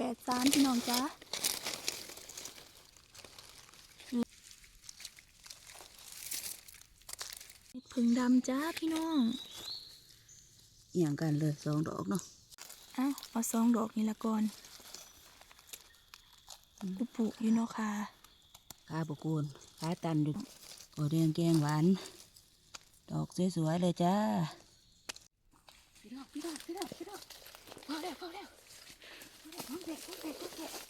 แปดสามพี่น้องจ้าเห็ดผึ่งดำจ้าพี่น้องเอียงกันเลยสองดอกเนาะอ้าวเอาสองดอกนี่ละก่อนกูปลูกอยู่เนาะค่ะขาบกูนขาตันอยู่โอแดงแกงหวาน ดอกสวยๆเลยจ้าพี่ดอกพี่ดอกพี่ดอกพี่ดอกพอแล้วพอแล้ว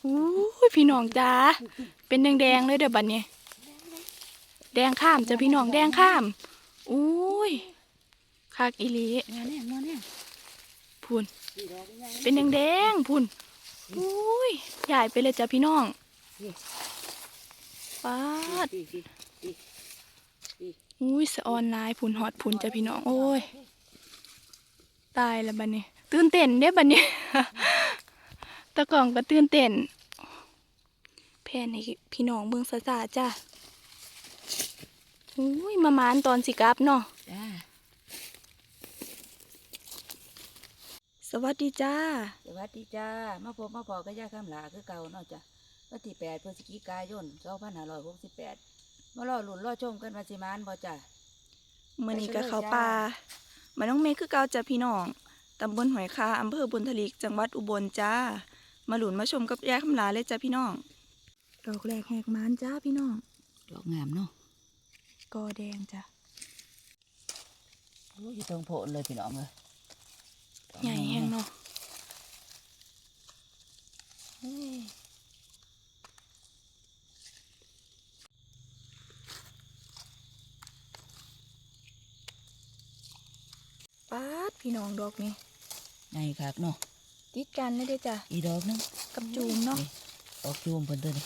อู้พี่น้องจ้าเป็นแดงๆเลยเดี๋ยวบัดนี้ แดงข้ามจ้ะพี่น้องแดงข้ามอุ้ยคักอีลีงานแน่งานแน่พูนพี่ดอกยังไงเป็นแดงพุ่นอุ้ยใหญ่ไปเลยจ้ะพี่น้องปาดอุ้ยสะออนไลน์พุ่นฮอตพุ่นจ้ะพี่น้อง โอ้ย ตายแล้วบัดนี้ ตื่นเต้นเด้บัดนี้ ตะกล่องก็ตื่นเต้นแพนให้พี่น้องเบิ่งซะจ้าจ้ะอุ้ยมามานตอนสิกลับเนาะจ้าสวัสดีจ้า สวัสดีจ้า มาพบมาพอกับย่าคำหลาคือเก่าเนาะจ้ะวันที่แปดพฤศจิกายนสองพันห้าร้อยหกสิบแปดมารอลุ้นรอชมกันว่าสิมานบ่จ้ะมื่อนี้ไปก็เลยเขาจ้าป่ามาน้องเมย์คือเกาจ้ะพี่น้องตำบลหอยคาอำเภอบุญทลิกจังหวัดอุบลจ้า มาหลุนมาชมกับยายคำลาเลยจ้ะพี่น้อง ดอกแรกแหกมานจ้าพี่น้อง ดอกงามเนาะกอแดงจ้ะโอ้ยอยู่ตรงโพนเลยพี่น้องเลยดอกใหญ่แห้งเนาะเนาะเฮ้ยป๊าดพี่น้องดอกนี้ใหญ่คักเนาะ ติดกันเลยเด้อจ้ะอีดอกหนึงกับจูมเนาะดอกจูมเพิ่นตัวนี้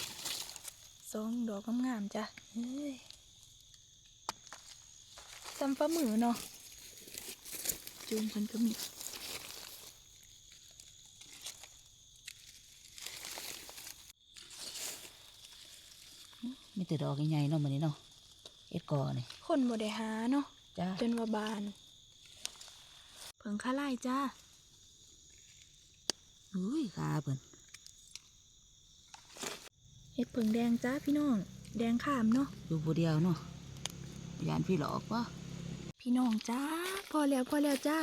สองดอกงามๆจ้ะเฮ้ยจำฟ้ามือเนาะจูงมันก็มีมีแต่ดอกใหญ่ๆเนาะมื้อนี้เนาะเอ็ดกอนี่คนบ่ได้หาเนาะจ้าจนว่าบานเพิ่งข้าไล่จ้า อุ้ยขาเพิ่นเห็ดเพิ่งแดงจ้าพี่น้อง แดงขามเนาะอยู่ผู้เดียวเนาะยานพี่หลอกวะพี่น้องจ้าพอแล้วพอแล้วจ้า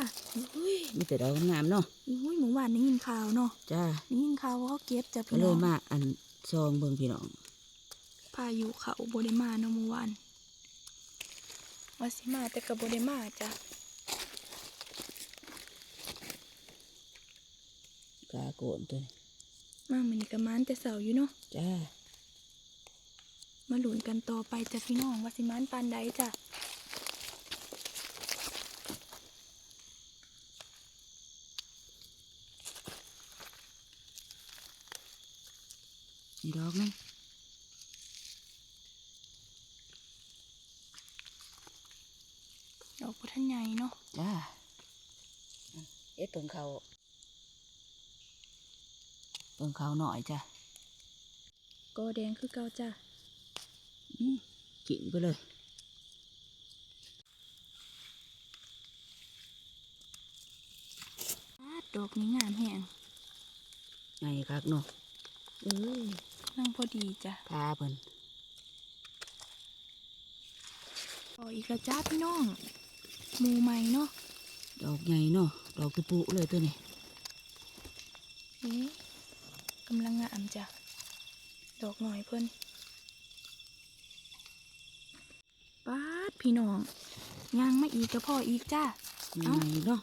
อุ้ยมีแต่ดอกงามๆเนาะอุ้ยหมูหวานได้ยินข่าวเนาะจ้าได้ยินข่าวว่าเขาเก็บจ้ะก็พี่เลน้อยงมาอันซองเบิ่งพี่น้องพายุเขาบไดมาเนาะหมูหวานว่าสิมาแต่กับบไดมาจ้ะ กาโกนตัวนี้มามันนี่กะมันแต่เสาอยู่เนาะจ้ามาหลุนกันต่อไปจ้ะพี่น้องว่าสิมันปานใดจ้ะอีดอกหนึงดอกพุทันใหญ่เนาะจ้าเอ็ดเปิงเขา เปิงเขาหน่อยจ้ะก็แดงคือเก่าจ้ะอืมกินไปเลยอาดดอกนี้งามแหงไงคักเนาะเอ้ยนั่งพอดีจ้ะพาเพิ่นต่ออีกแล้วจ้าพี่น้องหมูใหม่เนาะดอกใหญ่เนาะดอกกระปุเลยตัวนี้เอ๊ะ กำลังงามจ้ะ ดอกหน่อยเพิ่นป้าดพี่น้องย่างมาอีกก็พออีกจ้าใหเอ้าญ่เนาะ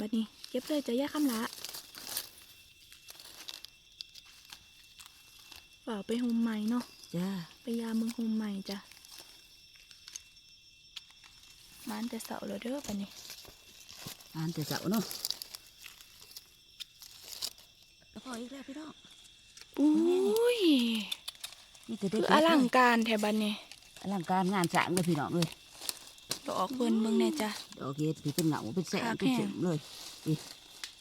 บัดนี้เก็บเลยจะแยกคำละเปล่าไปโฮมใหม่เนาะจ้าไปยามเมืองโฮมใหม่จ้ะมันแต่เสาแล้วเด้อปะนี่อ่านแต่เสาเนาะแล้วพออีกแล้วพี่น้อง อุ้ยมีแต่คืเด็กออลังการแถบันนี่อลังการงานสร้างเลยพี่น้องเลยดอกเบิ่นเบิ่งแน่จ้ะดอกเห็ดพี่เป็นเหงาเป็นแสงคักเป็นแห้งเข็มเลย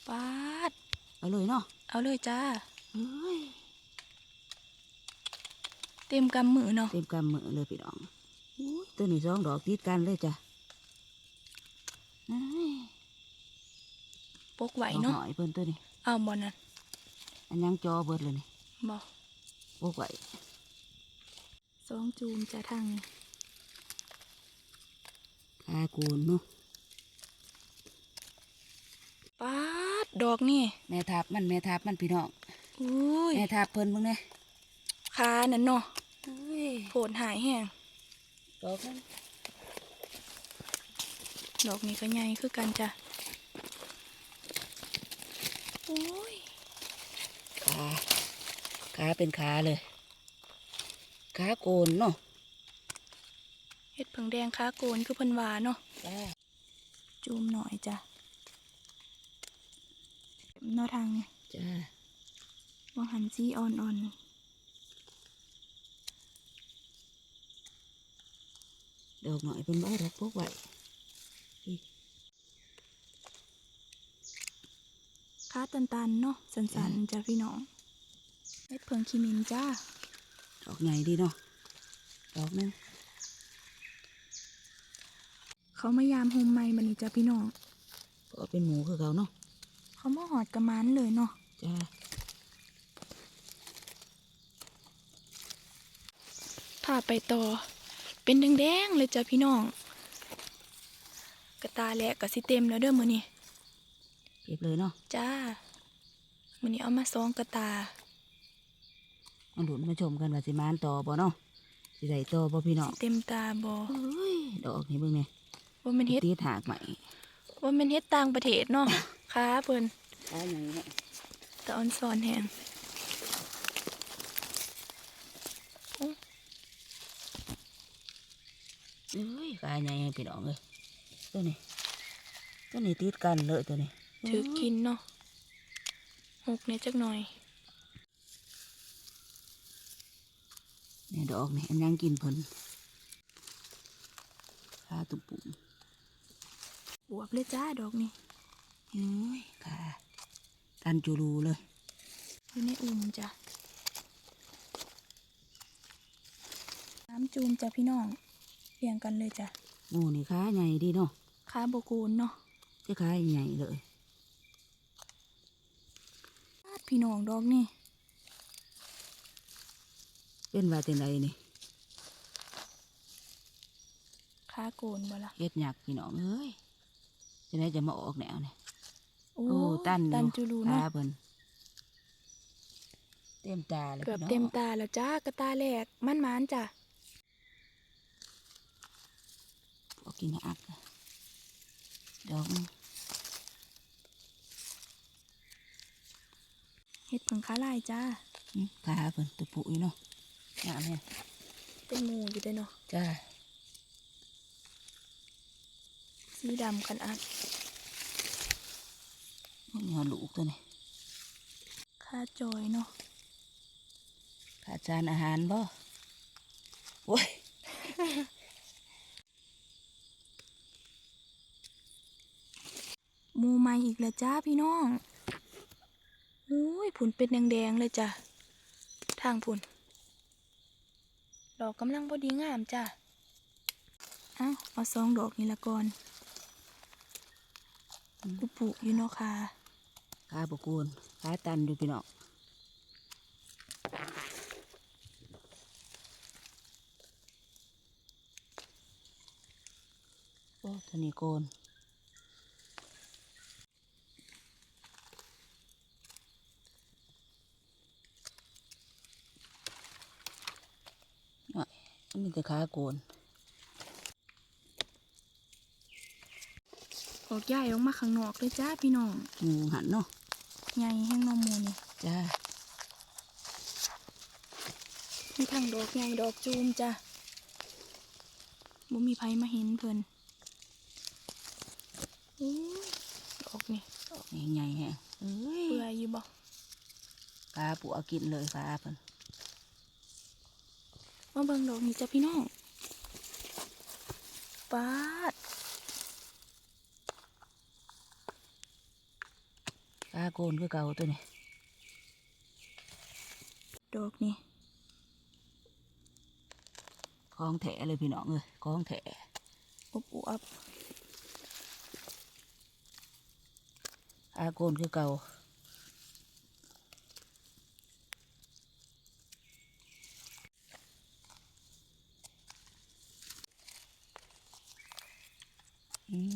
ปาดเอาเลยเนาะเอาเลยจ้าเฮ้ยเต็มกำมือเนาะเต็มกำมือเลยพี่น้องอุ้ยตัวนี้สองดอกติดกันเลยจ้ะเอ้ยปกไหวดอกเนาะหน่อยเพิ่นตัวนี้เอาบอลนั่นอันยังจอเบิดเลยนี่ บ่โอ้ไหวสองจูมจะทางนี้ขาโกนเนาะปาดดอกนี่ แม่ทับมันแม่ทับมันพี่น้องอุ้ยแม่ทับเพิ่นเบิ่งแน่ขานั่นเนาะเฮ้ยโผนหายแห้งดอกนั้นดอกนี้ก็ใหญ่คือกันจ้ะโอ้ยขา ขาเป็นขาเลย ขาโกนเนาะเห็ดเผิงแดงขาโกนคือเพิ่นว่าเนาะจ้าจูมหน่อยจ้ะเนอทางนี่จ้าวังหันซีอ่อนดอกหน่อยเป็นบ้ารักพวกไหวๆขาตันๆเนาะสันๆจ้ะพี่น้อง เห็ดเผิงขี้มินจ้า ดอกใหญ่ดีเนาะ ดอกนึงเขามายามโฮมใหม่บันนี้จ้ะพี่น้องก็เป็นหมูคือเขาเนาะ เขามาหอดกระมันเลยเนาะ จ้าถ้าไปต่อ เป็นแดงๆเลยจ้ะพี่น้อง กระตาแหละกระสิเต็มแล้วเด้อมื้อนี้เก็บเลยเนาะ จ้ามื้อนี้เอามาซองกระตา มาหลุนมาชมกันว่าสิมานต่อบ่เนาะสิได้ต่อบ่พี่น้องเต็มตาบ่เฮ้ยดอกนี่เบิ่งนี่ว่ามันเฮ็ดตีถากใหม่ว่ามันเฮ็ดต่างประเทศเนาะค้าเพิ่นขาใหญ่เนาะตะออนซอนแฮงเอ้ยขาใหญ่พี่น้องเอ้ยตัวนี้ตัวนี้ติดกันเลยตัวนี้ถือกินเนาะหกเนี่ยจักหน่อย นี่ดอกนี่อันยังกินเพิ่นขาตุ่มปุ่มบวบเลยจ้าดอกนี่เฮ้ยขาตันจูรูเลยอยู่ในอุ่มจ้ะน้ำจูมจ้ะพี่น้องเรียงกันเลยจ้ะหมูนี่ขาใหญ่ดีเนาะค้าโบกูนเนาะจะขาใหญ่เลยปาดพี่น้องดอกนี่ เป็นว่าจังไดนี่ค้าโกนบ่ล่ะเฮ็ดหยักพี่น้องเอ้ยจะได้จะมาออกแนวนี่โอ้โอ้ตันตันอยู่จูรูตาเนาะเพิ่นเต็มตาเลยเกือบพี่น้องเต็มตาแล้วจ้ากระตาแหลกมันมานๆจ้ะพวกกินอักอะดอกนึงเฮ็ดเพิ่งค้าลายจ้าอื้อขาเพิ่นตุปุอยู่เนาะ งามแฮะเป็นหมูอยู่เด้อเนาะจ้าสีดำกันอักมันมีหอลูกตัวนี้ค้าจอยเนาะขาดจานอาหารบ่โอ้ยหมูใหม่อีกแล้วจ้าพี่น้องอุ้ยผุนเป็นแดงๆเลยจ้ะทางผุน ดอกกำลังพอดีงามจ้ะเอ้าเอาสองดอกนี่ละก่อนปุปุอยู่เนาะค่ะขาบกูนขาตันอยู่พี่น้องโอ้ตัวนี้โกน มันมีแต่ขาโกนออกใหญ่ออกมาข้างนอกเลยจ้าพี่น้องหมูหันเนาะใหญ่แห้งเนอหมูนี่จ้ามีทั้งดอกใหญ่ดอกจูมจ้ะบ่มีไผมาเห็นเพิ่นอู้ยดอกนี่ดอกใหญ่ๆแฮะเอ้ยเปื่อยอยู่บ่กาปัวกินเลยขาเพิ่น มาเบิ่งดอกนี้จ้ะพี่น้องปาดกาโกนคือเก่าตัวนี้ดอกนี่ของแถเลยพี่น้องเอ้ยของแถอบอวบกาโกนคือเก่า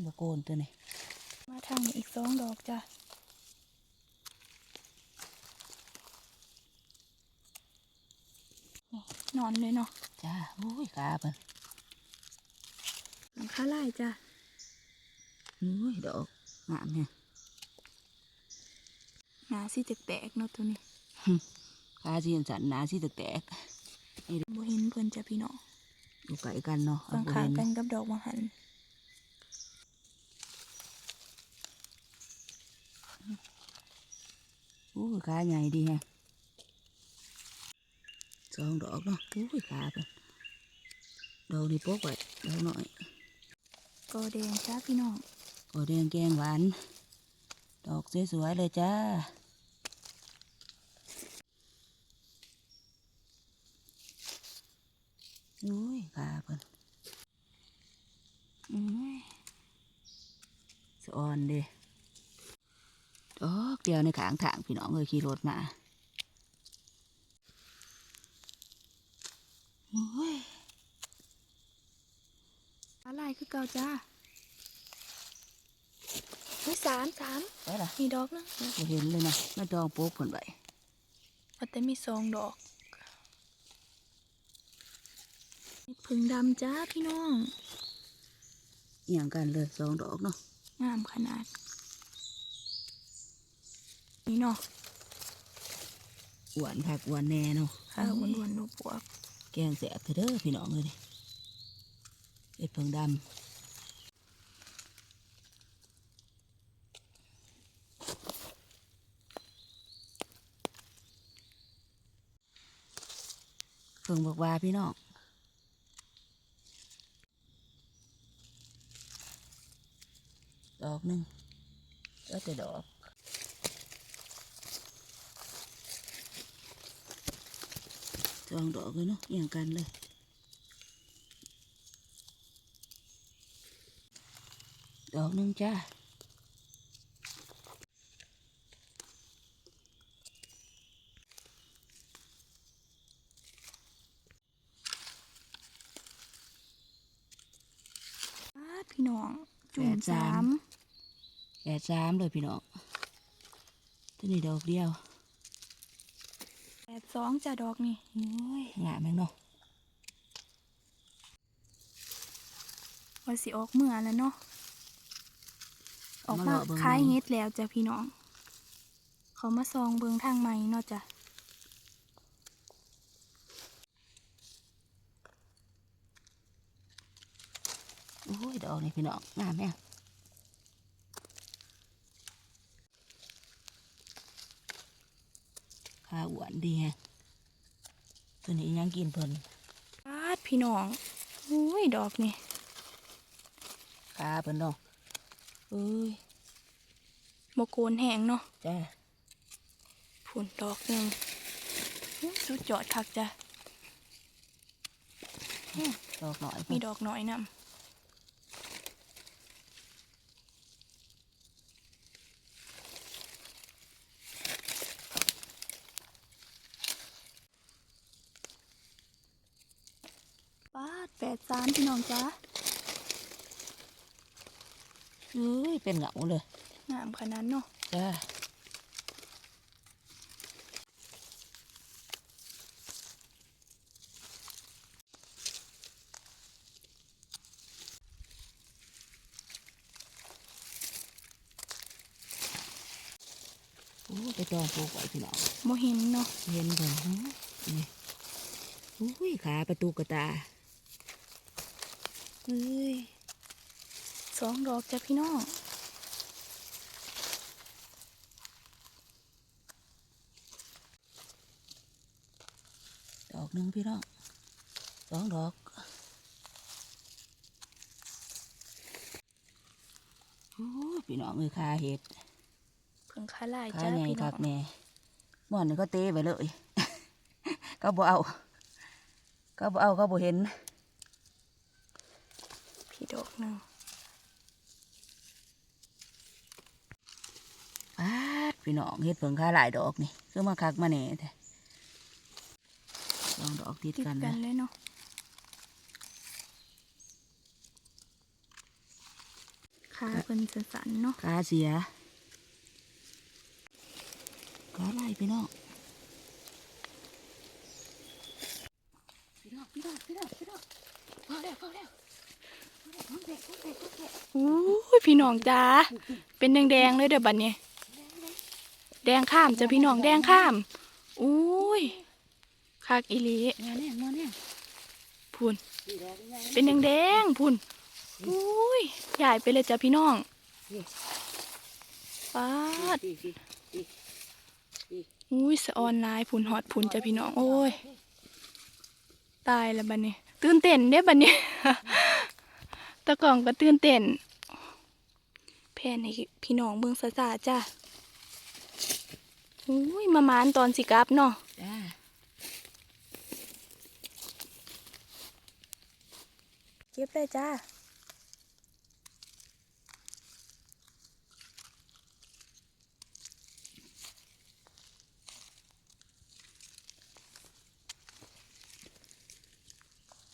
บะโกนตัวนี้มาทางนี้อีกสองดอกจ้ะนี่นอนเลยเนาะจ้าโอ้ยกาเพิ่นหลังคาไล่จ้ะอุ้ยดอกงามเนี่ยหนาสิแตกๆเนาะตัวนี้กาสิเห็นสันหนาสิแตกบ่เห็นเพิ่นจ้ะพี่น้องๆอยู่ไกลกันเนาะข้างบ่ขาเห็นกันกับดอกมะหัน อู้ยขาใหญ่ดีแฮะสองดอกเนาะอุ้ยขาเพิ่นดอกนี่ปกไว้ดอกหน่อยก็แดงจ้าพี่น้องก็แดงแกงหวานดอกสวยๆเลยจ้าอุ้ยขาเพิ่นอุ้ยสะออนเด้ดอกเดียวในขางทางพี่น้องเลยขี่รถมาอุ้ยอะไรคือเก่าจ้าเฮ้ยสามสามไปล่ะมีดอกนึงบ่เห็นเลยนะไม่ดองโป๊กเพิ่นไว้ว่าแต่มีสองดอกมีผึ่งดำจ้าพี่น้องเอียงกันเลยสองดอกเนาะงามขนาด นี่เนาะอ้วนคักอ้วนแน่เนาะข้าวอ้วนๆนูบวกแกงแสบเถอะเด้อพี่น้องเลยเอ็ดเพิงดำเพิงบอกว่าพี่น้องดอกหนึ่งแล้วแต่ดอก องดอกเลยเนาะเอียงกันเลยดอกหนึ่งจ้าปาดพี่น้องจุ่มสามแปดสามเลยพี่น้องตัวนี้ดอกเดียวแปด สองจ้าดอกนี่โอ้ยงามแม่งเนาะว่าสิออกเมื่อแล้วเนาะออกมาเลาะเบิ่งคล้ายหน่อเฮ็ดแล้วจ้ะพี่น้อง เขามาซองเบิงทางใหม่เนาะจ้ะโอ้ยดอกนี่พี่น้องงามแม่งขาอ้วนดีแฮะ ตัวนี้ยังกินเพิ่นปาดพี่น้องอุ้ยดอกนี่ขาเพิ่นเนาะเอ้ยบโกนแห้งเนาะจ้าผุนดอกหนึ่งอื้อสุดยอดคักจ้ะดอกหน่อยมีเพิ่นดอกน้อยนำปาด แปดสามพี่น้องจ้าเอ้ยเป็นเหงาเลยงามขนาดเนาะจ้าโอ้ยไปจองปลูกไว้พี่น้องโมเห็นเนาะเห็นเพิ่นหูนี่อุ้ยขาประตูกระตา เอ้ยสองดอกจ้ะพี่น้องดอกหนึ่งพี่น้องสองดอกโอ้ยพี่น้องเอ้ยขาเห็ดเพิ่งคาลายขาจ้าใหญ่พี่น้คัอกงแน่ม่อนนี่ก็เตะไปเลย ก็บ่เอา ก็บ่เอาก็บ่เห็น พี่ดอกหนึ่ง ปาด พี่น้องเฮ็ดเพิ่งขาหลายดอกนี่คือมาคักมาแหน่แท้สองดอกติดติดกันกันะนเลยเนาะขาเพิ่นสันๆเนาะขาเสียขาไล่พี่น้องพี่น้องพี่น้องพี่น้องพี่น้องพอแล้วพอแล้วพอแล้วพอแล้วพอแล้วพอแล้วอู้ยพี่น้องจ้าเป็นแดงๆเลยเด้อบัดนี้ แดงข้ามจ้ะพี่น้องแดงข้ามอุ้ยคักอีหลีมาเนี่ยมาเนี่ยพุ่นดีดอกยังไงเป็นแดงๆพุ่นอุ้ยใหญ่ไปเลยจ้ะพี่น้องฟาดดีดีดีดีอุ้ยสะออนไลน์พุ่นฮอดพุ่นจ้ะพี่น้องโอ้ย ตายแล้วบัดนี้ ตื่นเต้นเด้บัดนี้ตะกล่องก็ตื่นเต้นแพนให้พี่น้องเบิ่งซะจ้าจ้ะ อุ้ยมามานตอนสิกลับเนาะจ้าเก็บเลยจ้า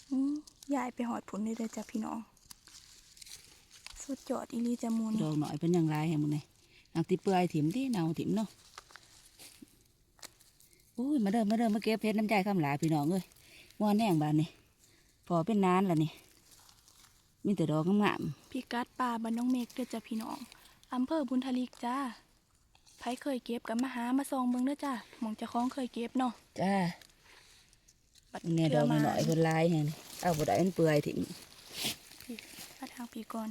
อืมยายไปหอดผลเลยเด้อจ้ะพี่น้อง สุดยอดอีหลีจะมูนดอกหน่อยเป็นอย่างไรแห่มึงเนี่ยนักที่เปื่อยถิ่มที่เนาถิ่มเนาะ อุ้ยมาเดิมมาเดิมมาเก็บเพชรน้ำใจข้ามหลาพี่น้องเอ้ยว่าแน่งบานนี่พอเป็นนานแล้วนี่มีแต่ดอกงามพี่กัดป่าบ้านน้องเมกเด้อจ้ะพี่น้องอำเภอบุญทลิกจ้าไผเคยเก็บกับมาหามาซองเบิ่งเด้อจ้าหมองเจะคล้าของเคยเก็บเนาะๆจ้าบัดเนี่ยดเทื่อกมาหน่อยๆคนลายแห่งนี่เอาบุได้มันเปื่อยถิ่มถ้าทางปีก่อน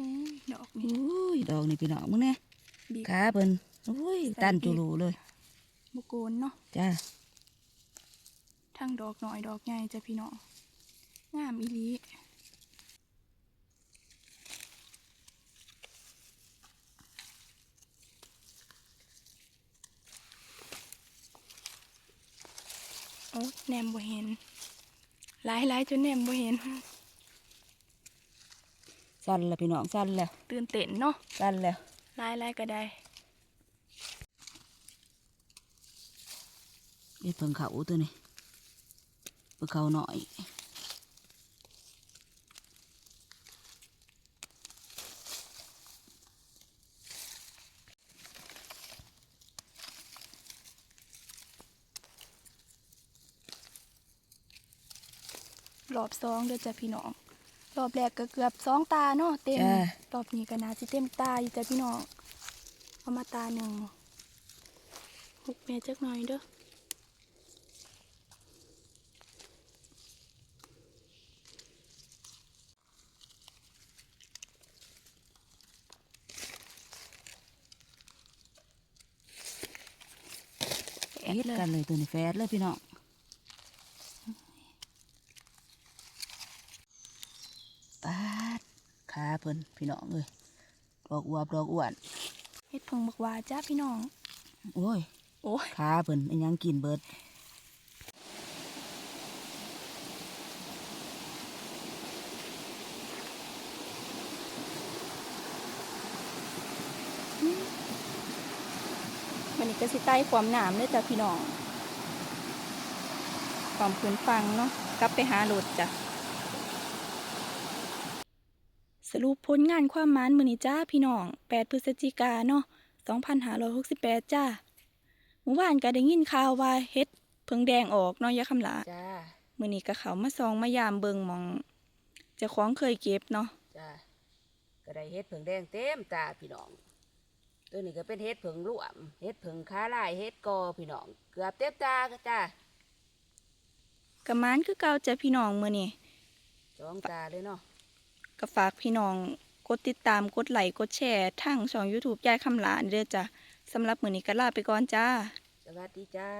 อืมดอกนี้ อุ้ยดอก นี่พี่น้องมึงเนี่ยบีบขาเพิ่นอุ้ยตันจุลูเลยบุโกนเนาะจ้าทั้งดอกหน่อยดอกใหญ่จ้ะพี่น้องงามอีหลีโอ้แนมบ่เห็นหลายหลายๆจนแนมบ่เห็น สั้นแล้วพี่น้องสั้นแล้วตื่นเต้นเนาะสั้นแล้วหลายหลายๆก็ได้เด็ดเพิ่งเขาตัวนี้เพิ่งเขาหน่อยรอบสองเด้อจ้ะพี่น้อง รอบแรกก็เกือบสองตาเนาะเต็มจ้ารอบนี้ก็น่าสิเต็มตาอยู่จ้ะพี่น้องเอามาตาหนึ่งหุกแม่จักหน่อยเด้อเฮ็ดกันเลยตัวนี้แฟดเลยพี่น้องปาดขาเพิ่นพี่น้องเลยดอกอวบดอกอ้วนเฮ็ดเพิงบักหวาจ้าพี่น้อง โอ้ยโอ้ยขาเพิ่นอิหยังกินเบิดมันนี้ก็สิใต้ความหนามเด้อจ้ะพี่น้องความพื้นฟังเนาะกลับไปหาโหลดจ้ะ สรุปผลงานความหมานมื้อนี้จ้าพี่น้อง 8 พฤศจิกาเนาะ2568 จ้าเมื่อวานก็ได้ยินข่าวว่าเฮ็ดเพิงแดงออกเนาะยะคำหลาจ้ามื้อนี้ก็เขามาซองมายามเบิงหมองเจ้าของเคยเก็บเนาะจ้าก็ได้เฮ็ดเผิงแดงเต็มตาพี่น้อง ตัวนี้ก็เป็นเฮ็ดเผิงรวมเฮ็ดเผิงขาลายเฮ็ดกอพี่น้อง เกือบเต็มตาก็จ้ากะมานคือเก่าจ้ะพี่น้องมื้อนี้สองตาเลยเนาะ ก็ฝากพี่น้องกดติดตามกดไลค์กดแชร์ทั้งช่อง YouTube ยายคำหลานเด้อจ้ะสำหรับมื้อนี้ก็ลาไปก่อนจ้า สวัสดีจ้า